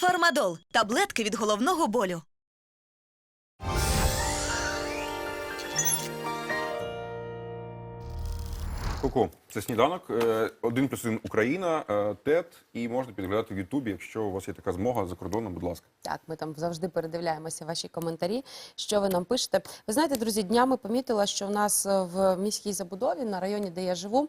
Фармадол таблетки від головного болю. Ку-ку, це сніданок. Е, Один плюс один Україна, е, ТЕТ, і можна підглядати в Ютубі, якщо у вас є така змога за кордоном, будь ласка. Так, ми там завжди передивляємося ваші коментарі, що ви нам пишете. Ви знаєте, друзі, днями помітила, що в нас е, в міській забудові на районі, де я живу.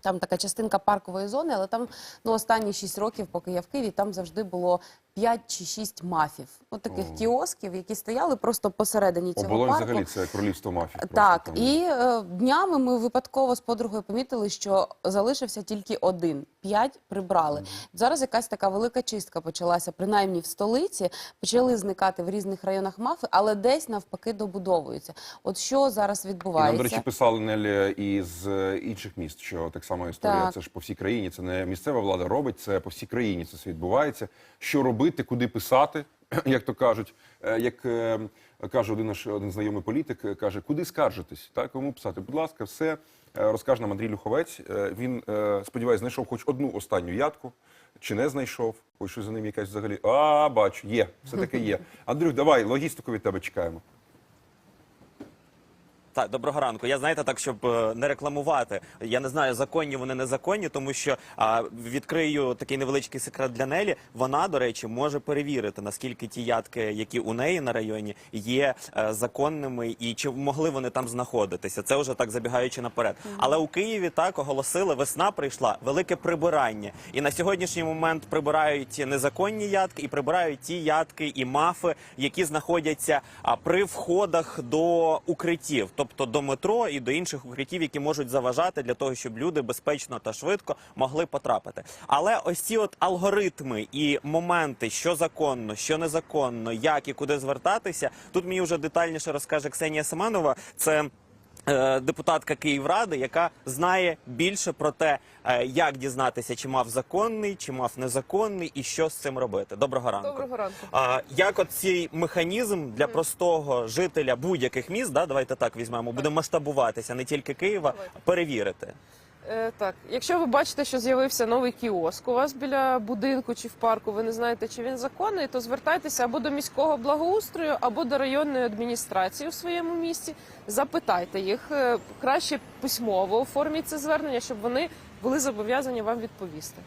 Там така частинка паркової зони, але там ну останні 6 років, поки я в Києві, там завжди було 5 чи 6 мафів. От таких О. кіосків, які стояли просто посередині цього Оболонь парку. взагалі це королівство мафії. просто Так, там. і е, днями ми випадково з подругою помітили, що залишився тільки один. П'ять прибрали. Зараз якась така велика чистка почалася, принаймні в столиці. Почали зникати в різних районах мафи, але десь навпаки добудовуються. От що зараз І нам, відбувається? до речі, писали Нелі із е, інших міст, що так само історія. Так. Це ж по всій країні. Це не місцева влада робить, це по всій країні це все відбувається. Що робити, куди писати, як то кажуть. Е, Як е, каже один наш один знайомий політик, е, каже, куди скаржитись, так кому писати? Будь ласка, все розкаже нам Андрій Люховець. Він сподіваюся, знайшов хоч одну останню ядку. Чи не знайшов? Що за ним якась взагалі. А, бачу, є, все таки є. Андрюх, давай логістику від тебе чекаємо. Так, доброго ранку. Я знаєте, так щоб е, не рекламувати. Я не знаю, законні вони незаконні, тому що а, відкрию такий невеличкий секрет для Нелі. Вона, до речі, може перевірити наскільки ті ядки, які у неї на районі, є е, законними і чи могли вони там знаходитися. Це вже так забігаючи наперед. Але у Києві так оголосили, весна прийшла велике прибирання. І на сьогоднішній момент прибирають незаконні ядки і прибирають ті ядки і мафи, які знаходяться а, при входах до укриттів, тобто до метро і до інших укриттів, які можуть заважати для того, щоб люди безпечно та швидко могли потрапити. Але ось ці от алгоритми і моменти, що законно, що незаконно, як і куди звертатися, тут мені вже детальніше розкаже Ксенія Семенова. Це депутатка Київради, яка знає більше про те, е, як дізнатися, чи мав законний, чи мав незаконний, і що з цим робити. Доброго ранку. Доброго ранку. А, як от цей механізм для простого жителя будь-яких міст, да, давайте так візьмемо, буде масштабуватися не тільки Києва, Давайте. перевірити. Е, так, якщо ви бачите, що з'явився новий кіоск у вас біля будинку чи в парку, ви не знаєте, чи він законний, то звертайтеся або до міського благоустрою, або до районної адміністрації у своєму місті. Запитайте їх Е, краще письмово оформіть це звернення, щоб вони були зобов'язані вам відповісти.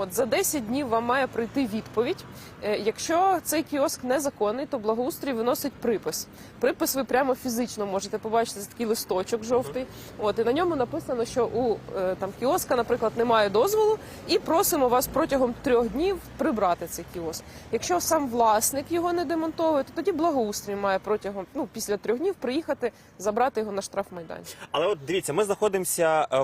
От за 10 днів вам має прийти відповідь. Е, Якщо цей кіоск незаконний, то благоустрій виносить припис. Припис ви прямо фізично можете побачити. Це такий листочок жовтий. От і на ньому написано, що у е, там кіоска, наприклад, немає дозволу, і просимо вас протягом трьох днів прибрати цей кіоск. Якщо сам власник його не демонтовує, то тоді благоустрій має протягом ну після трьох днів приїхати забрати його на штрафмайданчик. Але от дивіться, ми знаходимося е,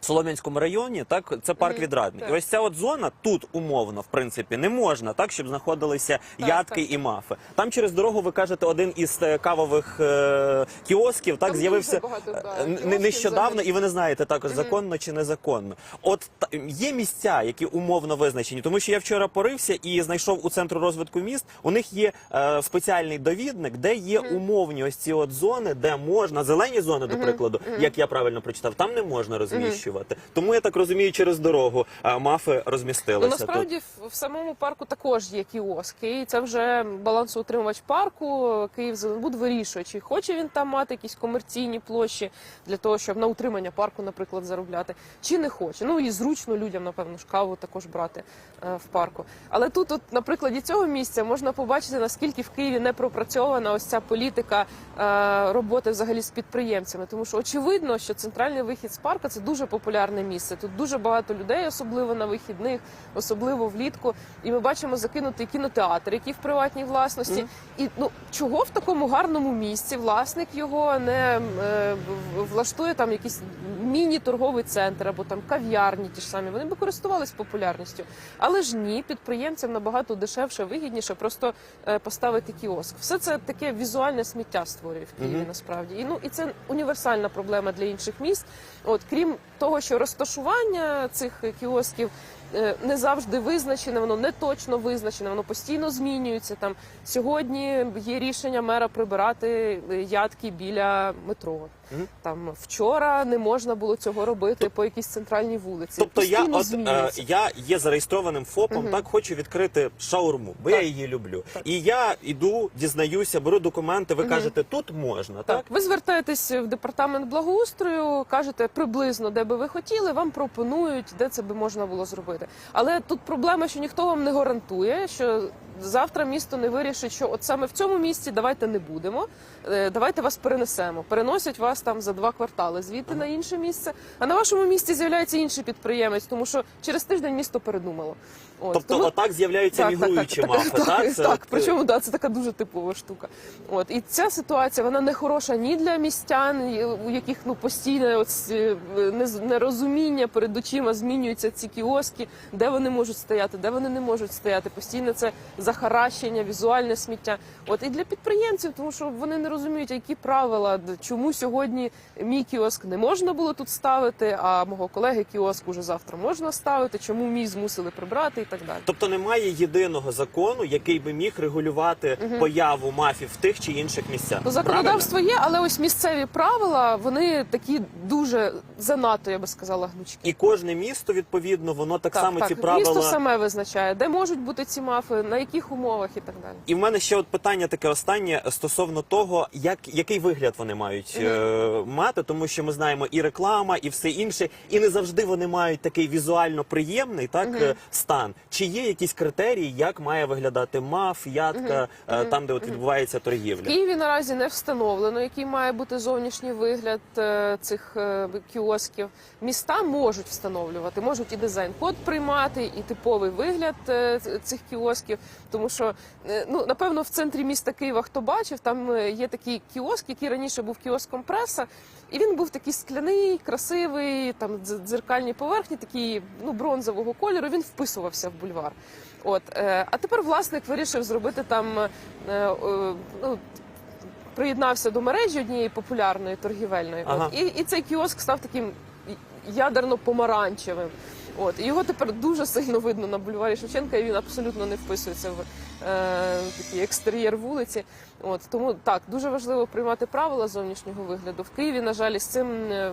в. Солом'янському районі, так це парк так. І ось ця от зона тут умовно, в принципі, не можна так, щоб знаходилися Так, ядки так. і мафи. Там через дорогу ви кажете, один із е, кавових е, кіосків так Там з'явився дуже багато, е, да, кіосків нещодавно, взагалі. і ви не знаєте також законно чи незаконно. От та, є місця, які умовно визначені, тому що я вчора порився і знайшов у центру розвитку міст. У них є е, спеціальний довідник, де є умовні ось ці от зони, де можна зелені зони, до прикладу, як я правильно прочитав, там не можна розміщувати. Тому я так розумію, через дорогу мафи розмістилися. Ну насправді в, в самому парку також є кіоски, і це вже балансоутримувач парку. Київзеленбуд вирішує, чи хоче він там мати якісь комерційні площі для того, щоб на утримання парку, наприклад, заробляти, чи не хоче. Ну і зручно людям, напевно, ж каву також брати е, в парку. Але тут, от, на прикладі цього місця, можна побачити, наскільки в Києві не пропрацьована ось ця політика е, роботи взагалі з підприємцями. Тому що очевидно, що центральний вихід з парку це дуже популярне місце. Тут дуже багато людей, особливо на вихідних, особливо влітку. І ми бачимо закинутий кінотеатр, який в приватній власності. І ну чого в такому гарному місці власник його не е, влаштує там якийсь міні-торговий центр або там кав'ярні ті ж самі. Вони би користувались популярністю. Але ж ні, підприємцям набагато дешевше, вигідніше просто е, поставити кіоск. Все це таке візуальне сміття створює в Києві Мгм. насправді. І ну і це універсальна проблема для інших міст. От крім того, що розташування цих кіосків не завжди визначене, воно не точно визначене, воно постійно змінюється. Там сьогодні є рішення мера прибирати е, ядки біля метро. Там вчора не можна було цього робити по якійсь центральній вулиці. Тобто я от е, змінюється. я є зареєстрованим ФОПом, так хочу відкрити шаурму, бо я її люблю. І я іду, дізнаюся, беру документи. Ви кажете, тут можна, так? Так, ви звертаєтесь в департамент благоустрою, кажете приблизно, де би ви хотіли, вам пропонують, де це би можна було зробити. Але тут проблема, що ніхто вам не гарантує, що завтра місто не вирішить, що от саме в цьому місці давайте не будемо, е, давайте вас перенесемо. Переносять вас там за два квартали звідти на інше місце. А на вашому місці з'являється інший підприємець, тому що через тиждень місто передумало. От, Тобто, тому- отак з'являються мігруючі так, мафи, так, так? так, Це так, е, причому да, це така дуже типова штука. От і ця ситуація вона не хороша ні для містян, у яких ну постійне от, нерозуміння перед очима змінюються ці кіоски, де вони можуть стояти, де вони не можуть стояти. Постійно це захаращення, візуальне сміття. От і для підприємців, тому що вони не розуміють, які правила, чому сьогодні мій кіоск не можна було тут ставити, а мого колеги кіоск уже завтра можна ставити. Чому мій змусили прибрати і так далі. Тобто немає єдиного закону, який би міг регулювати появу мафів в тих чи інших місцях. Ну, законодавство є, але ось місцеві правила вони такі дуже занадто, я би сказала, гнучкі. І кожне місто, відповідно, воно так, само ці правила. Місто саме визначає, де можуть бути ці мафи, на яких умовах і так далі. І в мене ще от питання таке останнє стосовно того, як який вигляд вони мають е, мати, тому що ми знаємо і реклама, і все інше, і не завжди вони мають такий візуально приємний так е, стан. Чи є якісь критерії, як має виглядати маф, ядка, е, там, де от відбувається В торгівля? Києві наразі не встановлено, який має бути зовнішній вигляд е, цих е, кіосків. Міста можуть встановлювати, можуть і дизайн-код приймати, і типовий вигляд е, цих кіосків. Тому що е, ну напевно в центрі міста Києва, хто бачив, там е, є такий кіоск, який раніше був кіоском преса, і він був такий скляний, красивий, там дзеркальні поверхні, такі ну бронзового кольору. Він вписувався в бульвар. От а тепер власник вирішив зробити там ну, приєднався до мережі однієї популярної торгівельної. Ага. От, і, і цей кіоск став таким ядерно-помаранчевим. От його тепер дуже сильно видно на бульварі Шевченка, і він абсолютно не вписується в е, такий екстер'єр вулиці. От тому так дуже важливо приймати правила зовнішнього вигляду. В Києві, на жаль, з цим е,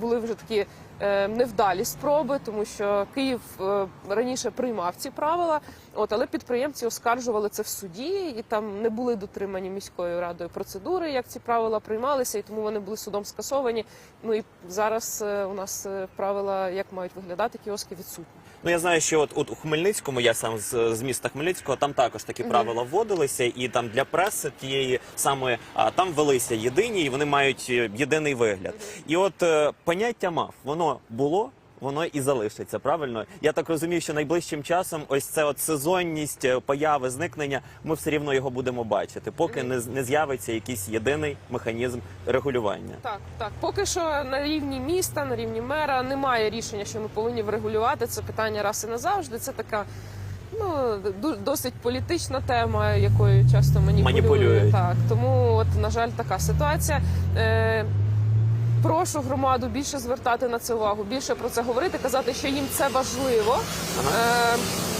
були вже такі е, невдалі спроби, тому що Київ е, раніше приймав ці правила. От але підприємці оскаржували це в суді, і там не були дотримані міською радою процедури, як ці правила приймалися, і тому вони були судом скасовані. Ну і зараз е, у нас правила, як мають виглядати кіоски, відсутні. Ну я знаю, що от, от у Хмельницькому, я сам з, з міста Хмельницького, там також такі правила вводилися, і там для преси тієї самої а, там велися єдині, і вони мають е, єдиний вигляд. І от е, поняття мав, воно було. Воно і залишиться правильно. Я так розумію, що найближчим часом ось це от сезонність е, появи, зникнення. Ми все рівно його будемо бачити, поки не, не з'явиться якийсь єдиний механізм регулювання. Так, так. Поки що на рівні міста, на рівні мера немає рішення, що ми повинні врегулювати це питання раз і назавжди. Це така. Ну, досить політична тема, якою часто маніпулюють. Маніпулюють. Так, тому от, на жаль, така ситуація. Е, прошу громаду більше звертати на це увагу, більше про це говорити, казати, що їм це важливо. Е,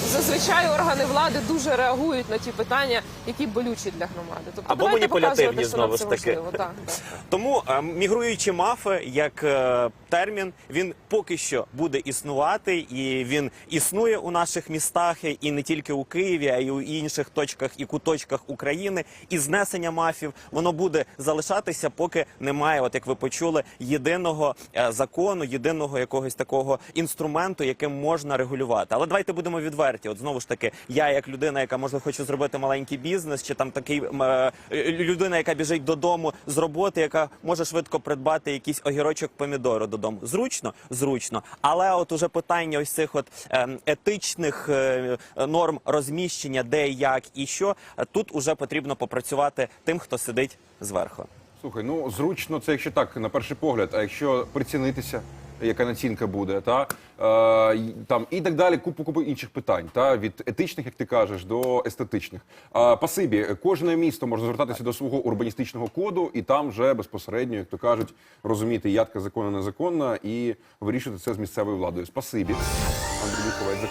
зазвичай органи влади дуже реагують на ті питання, які болючі для громади. Тобто Або маніпулятивні, знову ж таки. важливо. Так, так. Тому е, мігруючі мафи як е, термін він поки що буде існувати, і він існує у наших містах, і не тільки у Києві, а й у інших точках і куточках України. І знесення мафів воно буде залишатися, поки немає, от як ви почули, єдиного е, закону, єдиного якогось такого інструменту, яким можна регулювати. Але давайте будемо відверті. От знову ж таки, я як людина, яка може хоче зробити маленький бізнес, чи там такий е, людина, яка біжить додому з роботи, яка може швидко придбати якийсь огірочок помідору додому. Зручно, зручно. Але от уже питання ось цих от ем, етичних е, норм розміщення, де як і що тут уже потрібно попрацювати тим, хто сидить зверху. Слухай, ну зручно це якщо так, на перший погляд, а якщо прицінитися, яка націнка буде, та е, там і так далі, купу купу інших питань, та від етичних, як ти кажеш, до естетичних. А, пасибі, кожне місто може звертатися до свого урбаністичного коду, і там вже безпосередньо, як то кажуть, розуміти, ядка законна, незаконна, і вирішувати це з місцевою владою. Спасибі. Андрій Ковець,